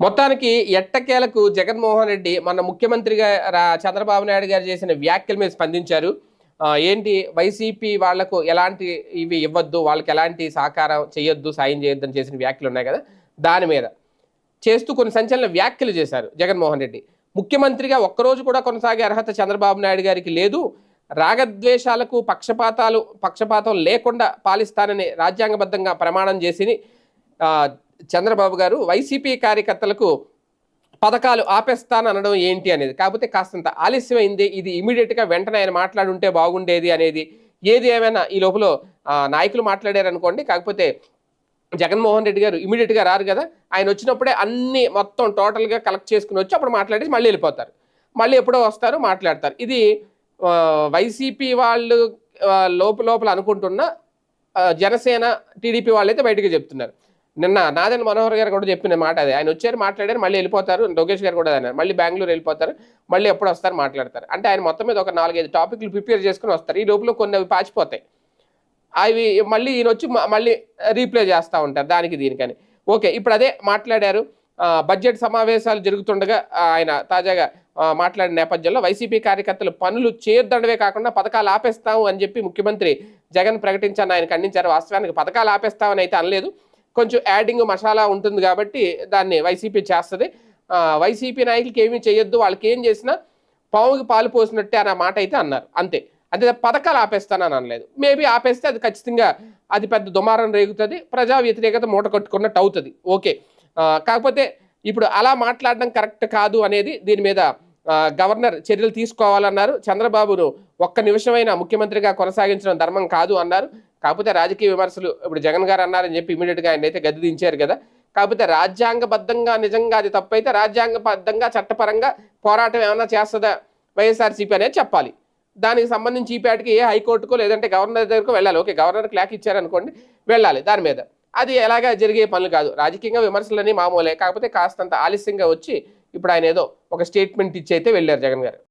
మొత్తానికి ఎట్టకేలకు జగన్మోహన్ రెడ్డి మన ముఖ్యమంత్రిగా రా- చంద్రబాబు నాయుడు గారు చేసిన వ్యాఖ్యల మీద స్పందించారు. ఏంటి వైసీపీ వాళ్ళకు ఎలాంటి ఇవి ఇవ్వద్దు వాళ్ళకి ఎలాంటి సహకారం చేయొద్దు సాయం చేయొద్దు అని చేసిన వ్యాఖ్యలు ఉన్నాయి కదా దాని మీద చేస్తూ కొన్ని సంచలన వ్యాఖ్యలు చేశారు జగన్మోహన్ రెడ్డి. ముఖ్యమంత్రిగా ఒక్కరోజు కూడా కొనసాగే అర్హత చంద్రబాబు నాయుడు గారికి లేదు. రాగద్వేషాలకు పక్షపాతాలు పక్షపాతం లేకుండా పాలిస్తానని రాజ్యాంగబద్ధంగా ప్రమాణం చేసి చంద్రబాబు గారు వైసీపీ కార్యకర్తలకు పథకాలు ఆపేస్తాను అనడం ఏంటి అనేది. కాకపోతే కాస్తంత ఆలస్యమైంది. ఇది ఇమీడియట్గా వెంటనే ఆయన మాట్లాడుంటే బాగుండేది అనేది. ఏది ఏమైనా ఈ లోపల నాయకులు మాట్లాడారు అనుకోండి కాకపోతే జగన్మోహన్ రెడ్డి గారు ఇమీడియట్గా రారు కదా. ఆయన వచ్చినప్పుడే అన్ని మొత్తం టోటల్గా కలెక్ట్ చేసుకుని వచ్చి అప్పుడు మాట్లాడేసి మళ్ళీ వెళ్ళిపోతారు. మళ్ళీ ఎప్పుడో వస్తారు మాట్లాడతారు. ఇది వైసీపీ వాళ్ళు ఆ, లోపల లోపల అనుకుంటున్న జనసేన టీడీపీ వాళ్ళైతే బయటకు చెప్తున్నారు. నిన్న నాదన్ మనోహర్ గారు కూడా చెప్పిన మాట అది. ఆయన వచ్చారు మాట్లాడారు మళ్ళీ వెళ్ళిపోతారు. లోకేష్ గారు కూడా అన్నారు. మళ్ళీ బెంగళూరు వెళ్ళిపోతారు. మళ్ళీ ఎప్పుడు వస్తారు మాట్లాడతారు. అంటే ఆయన మొత్తం మీద ఒక నాలుగైదు టాపిక్లు ప్రిపేర్ చేసుకుని వస్తారు. ఈ లోపల కొన్ని అవి పాచిపోతాయి. అవి మళ్ళీ ఈయన వచ్చి మళ్ళీ రీప్లే చేస్తూ ఉంటారు దానికి దీనికని. ఓకే ఇప్పుడు అదే మాట్లాడారు. బడ్జెట్ సమావేశాలు జరుగుతుండగా ఆయన తాజాగా మాట్లాడిన నేపథ్యంలో వైసీపీ కార్యకర్తలు పనులు చేయొద్దడమే కాకుండా పథకాలు ఆపేస్తాము అని చెప్పి ముఖ్యమంత్రి జగన్ ప్రకటించాలని ఆయన ఖండించారు. వాస్తవానికి పథకాలు ఆపేస్తామని అయితే అనలేదు. కొంచెం యాడింగ్ మసాలా ఉంటుంది కాబట్టి దాన్ని వైసీపీ చేస్తుంది. వైసీపీ నాయకులకి ఏమీ చేయొద్దు. వాళ్ళకి ఏం చేసినా పావుకి పాలు పోసినట్టే అన్న మాట అయితే అన్నారు. అంతే. అంతే పథకాలు ఆపేస్తానని అనలేదు. మేబీ ఆపేస్తే అది ఖచ్చితంగా అది పెద్ద దుమారం రేగుతుంది. ప్రజా వ్యతిరేకత మూట కట్టుకున్నట్టు అవుతుంది. ఓకే. కాకపోతే ఇప్పుడు అలా మాట్లాడడం కరెక్ట్ కాదు అనేది దీని మీద గవర్నర్ చర్యలు తీసుకోవాలన్నారు. చంద్రబాబును ఒక్క నిమిషమైన ముఖ్యమంత్రిగా కొనసాగించడం ధర్మం కాదు అన్నారు. కాకపోతే రాజకీయ విమర్శలు ఇప్పుడు జగన్ గారు అన్నారని చెప్పి ఇమీడియట్గా ఆయన అయితే గది దించారు కదా. కాకపోతే రాజ్యాంగబద్ధంగా నిజంగా అది తప్పైతే రాజ్యాంగబద్ధంగా చట్టపరంగా పోరాటం ఏమైనా చేస్తుందా వైఎస్ఆర్సీపీ అనేది చెప్పాలి. దానికి సంబంధించి ఈ పేటకి ఏ హైకోర్టుకో లేదంటే గవర్నర్ దగ్గరకు వెళ్ళాలి. ఓకే గవర్నర్ క్లాక్ ఇచ్చారనుకోండి వెళ్ళాలి దాని మీద. అది ఎలాగా జరిగే పనులు కాదు. రాజకీయంగా విమర్శలని మామూలే. కాకపోతే కాస్తంత ఆలస్యంగా వచ్చి ఇప్పుడు ఆయన ఏదో ఒక స్టేట్మెంట్ ఇచ్చి అయితే వెళ్ళారు జగన్ గారు.